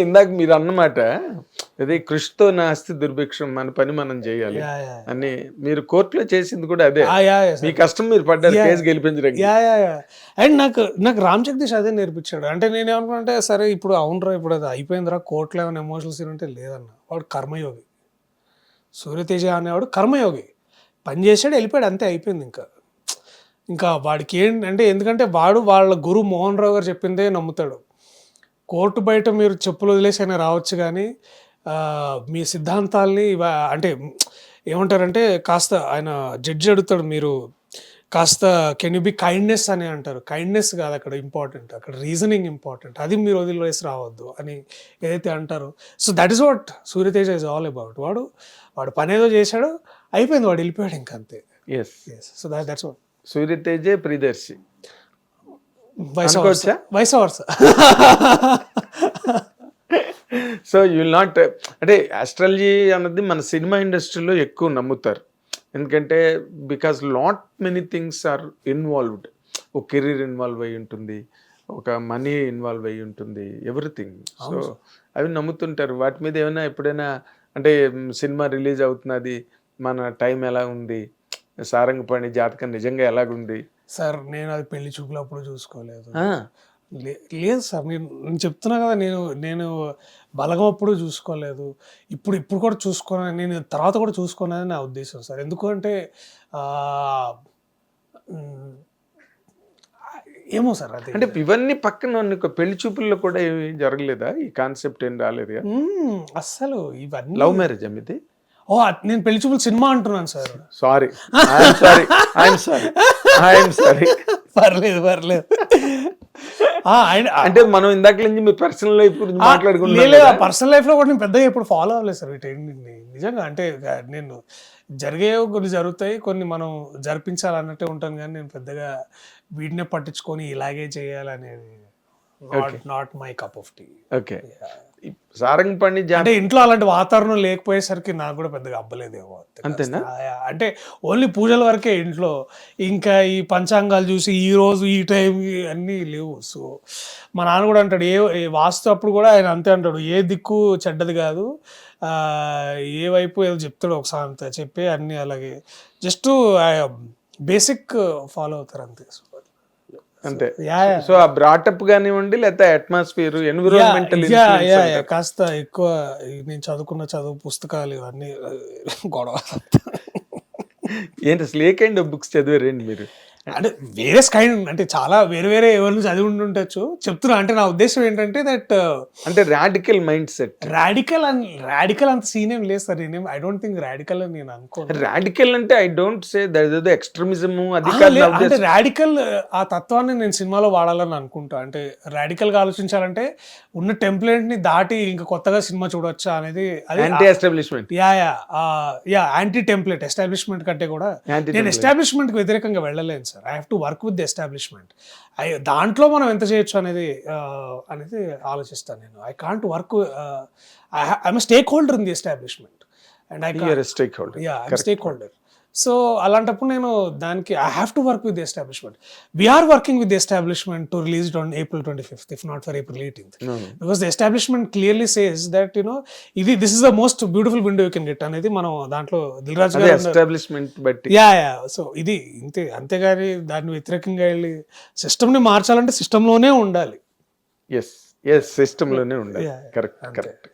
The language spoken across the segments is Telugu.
ఇందాక మీరు అన్నమాట అదే కృషితో నా ఆస్తి దుర్భిక్షం మన పని మనం చేయాలి. అని మీరు కోర్టులో చేసింది కూడా అదే. యా మీ. కష్టం మీరు పడ్డారు. కేసు గెలిపించడానికి. యా అండ్ నాకు నాకు రామ్ జగదీష్ అదే నేర్పించాడు. అంటే నేను ఏమనుకుంటే సరే ఇప్పుడు అవునరా ఇప్పుడు అది అయిపోయిందిరా కోర్టులో ఏమైనా ఎమోషనల్ సీన్ అంటే లేదన్న. వాడు కర్మయోగి. సూర్యతేజ అనేవాడు కర్మయోగి. పని చేసాడు వెళ్ళిపోయాడు అంతే అయిపోయింది ఇంకా. ఇంకా వాడికి ఏంటంటే ఎందుకంటే వాడు వాళ్ళ గురు మోహన్ రావు గారు చెప్పిందే నమ్ముతాడు. కోర్టు బయట మీరు చెప్పులు వదిలేసి అయినా రావచ్చు కానీ మీ సిద్ధాంతాల్ని అంటే ఏమంటారంటే కాస్త ఆయన జడ్జి అడుగుతాడు మీరు కాస్త కెన్ యూ బి కైండ్నెస్ అని అంటారు. కైండ్నెస్ కాదు అక్కడ ఇంపార్టెంట్ అక్కడ రీజనింగ్ ఇంపార్టెంట్ అది మీరు వదిలేసి రావద్దు అని ఏదైతే అంటారో. So that is what Suryateja is all about వాడు వాడు పని ఏదో చేశాడు అయిపోయింది వాడు వెళ్ళిపోయాడు ఇంక అంతే. Yes so that that's what సూర్యతేజే Priyadarshi vice అనుకోవచ్చా? Vice versa so you will not అంటే ఆస్ట్రాలజీ అన్నది మన సినిమా ఇండస్ట్రీలో ఎక్కువ నమ్ముతారు. ఎందుకంటే because lot many things are involved ఒక కెరీర్ ఇన్వాల్వ్ అయి ఉంటుంది. ఒక మనీ ఇన్వాల్వ్ అయి ఉంటుంది. ఎవ్రీథింగ్. సో అవి నమ్ముతుంటారు. వాటి మీద ఏమైనా ఎప్పుడైనా అంటే సినిమా రిలీజ్ అవుతున్నది మన టైం ఎలా ఉంది సారంగపాణి జాతకం నిజంగా ఎలాగుంది? సార్ నేను అది పెళ్ళి చూపులప్పుడు చూసుకోలేదు. లేదు సార్ నేను నేను చెప్తున్నా కదా నేను నేను బలగం అప్పుడు చూసుకోలేదు. ఇప్పుడు ఇప్పుడు కూడా చూసుకోను నేను తర్వాత కూడా చూసుకోనని నా ఉద్దేశం సార్. ఎందుకంటే ఏమో సార్ అది. అంటే ఇవన్నీ పక్కన పెళ్ళి చూపుల్లో కూడా ఏమి జరగలేదా? ఈ కాన్సెప్ట్ ఏం రాలేదుగా మ్, అస్సలు ఇవన్నీ లవ్ మ్యారేజ్ అమ్మిది ఓ నేను పెళ్ళి చూపులు సినిమా అంటున్నాను సార్. సారీ సారీ సారీ పర్లేదు పర్లేదు. అంటే మనం ఇందాక నుంచి మీ పర్సనల్ లైఫ్ గురించి మాట్లాడుకుంటున్నాం పర్సనల్ లైఫ్లో కూడా నేను పెద్దగా ఎప్పుడు ఫాలో అవ్వలేదు సార్ వీటి నిజంగా అంటే నేను జరిగే కొన్ని జరుగుతాయి కొన్ని మనం జరిపించాలన్నట్టే ఉంటాను కానీ నేను పెద్దగా వీటినే పట్టించుకొని ఇలాగే చేయాలనేది not not my cup of tea. Okay Sarangapani జా అంటే ఇంట్లో అలాంటి వాతావరణం లేకపోయేసరికి నాకు కూడా పెద్దగా అబ్బలేదేమో అంతేనా? అంటే ఓన్లీ పూజల వరకే ఇంట్లో. ఇంకా ఈ పంచాంగాలు చూసి ఈ రోజు ఈ టైం అన్నీ లేవు. సో మా నాన్న కూడా అంటాడు ఏ వాస్తు అప్పుడు కూడా ఆయన అంతే అంటాడు ఏ దిక్కు చెడ్డది కాదు. ఆ, ఏ వైపు ఏదో చెప్తాడు ఒకసారి అంతే చెప్పి అన్నీ అలాగే. జస్ట్ బేసిక్ ఫాలో అవుతారు అంతే. సో అంతే. సో ఆ బ్రాటప్ కానివ్వండి లేకపోతే అట్మాస్ఫియర్ ఎన్విరాన్మెంటల్ కాస్త ఎక్కువ నేను చదువుకున్న చదువు పుస్తకాలు ఇవన్నీ గొడవ. ఏంటి అసలు ఏ కైండ్ ఆఫ్ బుక్స్ చదివారండి మీరు? అంటే వేరే కైండ్ అంటే చాలా వేరే వేరే ఎవరిని చదివి ఉండుండొచ్చు. చెప్తున్నా అంటే నా ఉద్దేశం ఏంటంటే దట్ అంటే రాడికల్ మైండ్ సెట్ రాడికల్ అని రాడికల్ అంత సీన్ ఏం లేదు సార్. నేనేం ఐ డోంట్ థింక్ రాడికల్ అని నేను అనుకోను. రాడికల్ అంటే I don't say that extremism అది అంటే. రాడికల్ ఆ తత్వాన్ని నేను సినిమాలో వాడాలని అనుకుంటా. అంటే రాడికల్గా ఆలోచించాలంటే ఉన్న టెంప్లెట్ని దాటి ఇంకా కొత్తగా సినిమా చూడొచ్చా అనేది anti establishment yeah yeah ah, yeah anti template establishment కంటే కూడా నేను ఎస్టాబ్లిష్మెంట్కి వ్యతిరేకంగా వెళ్ళలేను sir. I have to work with the establishment దాంట్లో మనం ఎంత చేయొచ్చు అనేది అనేది ఆలోచిస్తాను నేను. I can't work I'm stakeholder in the establishment and I stakeholder yeah stakeholder so అలాంటప్పుడు నేను దానికి I have to work with the establishment we're working with the establishment to release on April twenty fifth if not for April eighteenth because the establishment clearly says that you know ఇది this is the most beautiful window you can get అనేది మనం దాంట్లో దిల్ రాజు అదే గారు ఎస్టాబ్లిష్మెంట్ బట్టి. యా యా సో ఇది ఇంతే అంతేగాని దాన్ని వ్యతిరేకంగా వెళ్ళి సిస్టమ్ని మార్చాలంటే సిస్టంలోనే ఉండాలి. ఎస్ ఎస్ సిస్టమ్లోనే ఉండాలి. కరెక్ట్. కరెక్ట్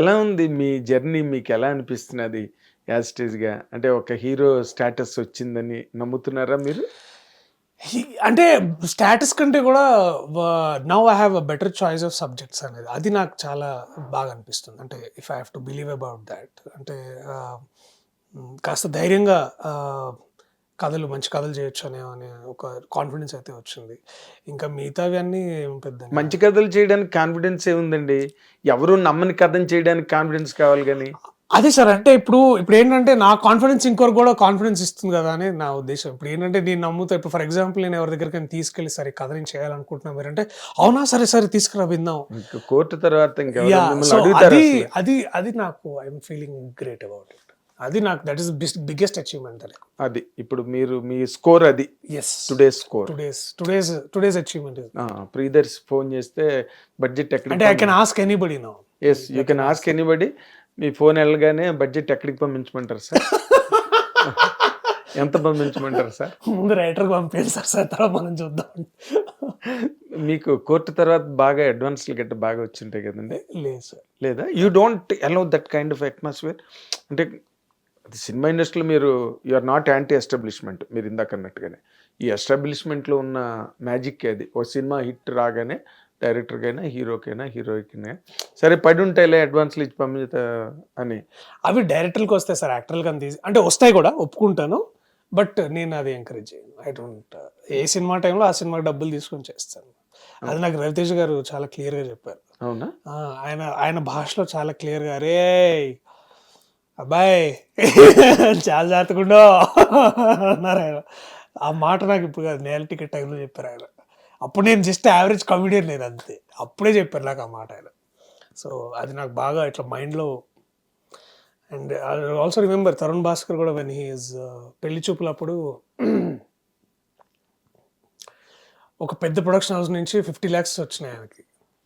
ఎలా ఉంది మీ జర్నీ? మీకు ఎలా అనిపిస్తున్నది? యాజ్గా అంటే ఒక హీరో స్టేటస్ వచ్చిందని నమ్ముతున్నారా మీరు? అంటే స్టాటస్ కంటే కూడా now I have a better choice of subjects అనేది అది నాకు చాలా బాగా అనిపిస్తుంది. అంటే if I have to believe about that అంటే కాస్త ధైర్యంగా కథలు మంచి కథలు చేయొచ్చు అనే అనే ఒక కాన్ఫిడెన్స్ అయితే వచ్చింది. ఇంకా మిగతావి అన్నీ పెద్ద మంచి కథలు చేయడానికి కాన్ఫిడెన్స్ ఏముందండి ఎవరు నమ్మని కథను చేయడానికి కాన్ఫిడెన్స్ కావాలి కానీ. అదే సార్ అంటే ఇప్పుడు ఇప్పుడు ఏంటంటే నా కాన్ఫిడెన్స్ ఇంకొకరు కూడా కాన్ఫిడెన్స్ ఇస్తుంది కదా అని నా ఉద్దేశం. ఇప్పుడు ఏంటంటే నేను నమ్ముతా ఇప్పుడు ఫర్ ఎగ్జాంపుల్ నేను ఎవరి దగ్గరికి తీసుకెళ్ళి సరే కథ నేను చేయాలనుకుంటున్నా మీరు అంటే అవునా సరే సరే తీసుకురా విందాం. కోర్టు తర్వాత అది. అది అది నాకు I'm feeling great about it అది నాకు దట్ ఈస్ బిగ్గెస్ట్ అచీవ్మెంట్ అని అది. ఇప్పుడు మీరు మీ స్కోర్ అది. Yes today score today's today's today's achievement ప్రీదర్స్ phone చేస్తే బడ్జెట్ ఎక్కడ అంటే I can ask anybody no yes you can ask anybody me phone వెళ్ళగానే బడ్జెట్ ఎక్కడికి పంపించమంటారు సార్? ఎంత పంపించమంటారు సార్? ముందు రైటర్కి పంపించారు సార్ సార్ తర్వాత మనం చూద్దాం. మీకు కోర్టు తర్వాత బాగా అడ్వాన్స్లు గట్ట బాగా వచ్చింటాయి కదండి? లేదు సార్. లేదా? You don't allow that kind of atmosphere అంటే అది సినిమా ఇండస్ట్రీలో మీరు you are not anti establishment మీరు ఇందాక అన్నట్టుగానే. ఈ ఎస్టాబ్లిష్మెంట్లో ఉన్న మ్యాజిక్ అది. ఓ సినిమా హిట్ రాగానే డైరెక్టర్కైనా హీరోకైనా హీరోయికైనా సరే పడి ఉంటాయిలే అడ్వాన్స్లు ఇచ్చి పంపిత అని. అవి డైరెక్టర్కి వస్తాయి సార్ యాక్టర్కి అంత అంటే వస్తాయి కూడా ఒప్పుకుంటాను. బట్ నేను అది ఎంకరేజ్ చేయను. ఐ డోంట్ ఏ సినిమా టైంలో ఆ సినిమాకి డబ్బులు తీసుకొని చేస్తాను. అది నాకు రవితేజ్ గారు చాలా క్లియర్గా చెప్పారు. అవునా? ఆయన ఆయన భాషలో చాలా క్లియర్గా అరే అబ్బాయి చాలా జాగ్రత్తగా అన్నారు ఆయన. ఆ మాట నాకు ఇప్పుడు కాదు నేల టికెట్ టైంలో చెప్పారు ఆయన. అప్పుడు నేను జస్ట్ యావరేజ్ కమిడియన్ నేను అంతే. అప్పుడే చెప్పారు నాకు ఆ మాట ఆయన. సో అది నాకు బాగా ఇట్లా మైండ్లో and also remember Tarun Bhaskar కూడా వెన్ హీఈస్ పెళ్ళి చూపులప్పుడు ఒక పెద్ద ప్రొడక్షన్ హౌస్ నుంచి ఫిఫ్టీ ల్యాక్స్ వచ్చినాయి ఆయనకి.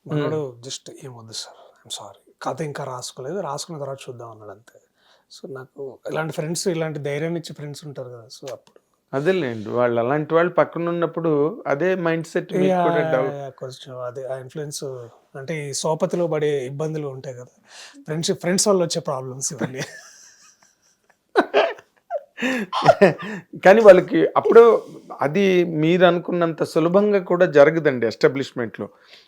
మనోడు జస్ట్ ఏమొద్దు సార్ ఐమ్ సారీ కథ ఇంకా రాసుకోలేదు. రాసుకున్న తర్వాత చూద్దాం అన్నాడు అంతే. సో నాకు ఇలాంటి ఫ్రెండ్స్ ఇలాంటి ధైర్యాన్ని ఇచ్చే ఫ్రెండ్స్ ఉంటారు కదా. సో అప్పుడు అదేలేండి వాళ్ళు అలాంటి వాళ్ళు పక్కన ఉన్నప్పుడు అదే మైండ్ సెట్ కొంచెం అదే ఆ ఇన్ఫ్లుయెన్స్ అంటే ఈ సోపతిలో పడే ఇబ్బందులు ఉంటాయి కదా. ఫ్రెండ్షిప్ ఫ్రెండ్స్ వల్ల వచ్చే ప్రాబ్లమ్స్ ఇవన్నీ. కానీ వాళ్ళకి అప్పుడు అది మీరు అనుకున్నంత సులభంగా కూడా జరగదండి ఎస్టాబ్లిష్మెంట్లో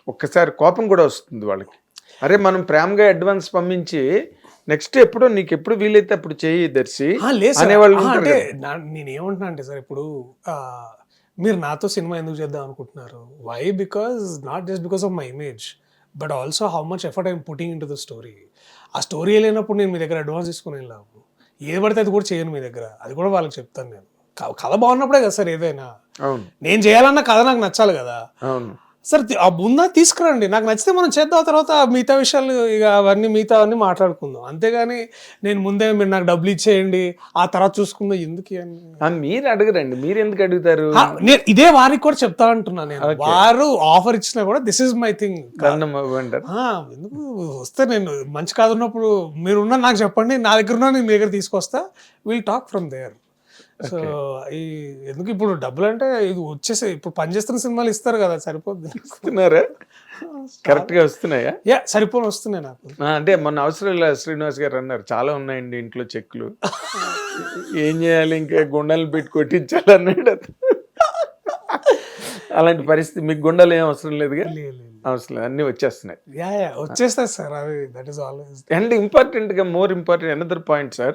ఒక్కసారి కోపం కూడా వస్తుంది వాళ్ళకి. అరే మనం ప్రేమగా అడ్వాన్స్ పంపించి నెక్స్ట్ ఎప్పుడో నీకు ఎప్పుడు వీలైతే అప్పుడు చేయి దర్శి. అనేవాళ్ళు అంటే నేను ఏమంటున్నా అంటే సార్ ఇప్పుడు మీరు నాతో సినిమా ఎందుకు చేద్దాం అనుకుంటున్నారు? Why because not just because of my image but also how much effort I'm putting into the story ఆ స్టోరీ లేనప్పుడు నేను మీ దగ్గర అడ్వాన్స్ తీసుకుని వెళ్ళాము. ఏది పడితే అది కూడా చేయను మీ దగ్గర. అది కూడా వాళ్ళకి చెప్తాను నేను. కథ బాగున్నప్పుడే కదా సార్ ఏదైనా. నేను చేయాలన్న కథ నాకు నచ్చాలి కదా. సార్ ముందా తీసుకురండి. నాకు నచ్చితే మనం చేద్దాం తర్వాత మిగతా విషయాలు ఇక అవన్నీ మిగతా అవన్నీ మాట్లాడుకుందాం. అంతేగాని నేను ముందే మీరు నాకు డబ్బులు ఇచ్చేయండి ఆ తర్వాత చూసుకుందాం. ఎందుకు? ఆ, మీరు అడగరండి. మీరు ఎందుకు అడుగుతారు? నేను ఇదే వారికి కూడా చెప్తా అంటున్నా నేను. వారు ఆఫర్ ఇచ్చినా కూడా దిస్ ఇస్ మై థింగ్ ఎందుకు? వస్తే నేను మంచి కాదు ఉన్నప్పుడు మీరు ఉన్న నాకు చెప్పండి నా దగ్గర ఉన్నా నేను మీ దగ్గర తీసుకొస్తా. Will talk from there so ఈ ఎందుకు ఇప్పుడు డబ్బులు అంటే ఇది వచ్చేసి ఇప్పుడు పనిచేస్తున్న సినిమాలు ఇస్తారు కదా సరిపోద్ది వస్తున్నారా కరెక్ట్గా వస్తున్నాయా? యా సరిపోని వస్తున్నాయి నాకు. అంటే మొన్న అవసరం లేదు శ్రీనివాస్ గారు అన్నారు చాలా ఉన్నాయండి ఇంట్లో చెక్లు. ఏం చేయాలి ఇంకా గుండెలు పెట్టి కొట్టించాలి అన్నాడు అతను. అలాంటి పరిస్థితి మీకు గుండెలు ఏం అవసరం లేదుగా. అవసరం లేదు. అన్ని వచ్చేస్తున్నాయి. యా యా వచ్చేస్తాయి సార్ అది దట్ ఈస్ ఆల్వేస్ అండ్ ఇంపార్టెంట్గా more important another point sir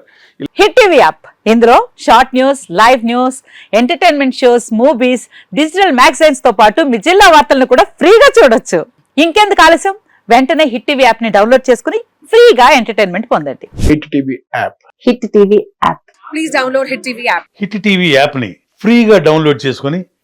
Hit TV app ఇందులో short news live news entertainment shows movies digital మ్యాగజైన్స్తో పాటు మీ జిల్లా వార్తలను కూడా ఫ్రీగా చూడొచ్చు. ఇంకెందుకు ఆలస్యం? వెంటనే హిట్ టీవీ యాప్ని డౌన్లోడ్ చేసుకుని ఫ్రీగా ఎంటర్టైన్మెంట్ పొందండి. Hit TV app Hit TV app please download Hit TV app. Hit TV యాప్ని ఫ్రీగా డౌన్లోడ్ చేసుకొని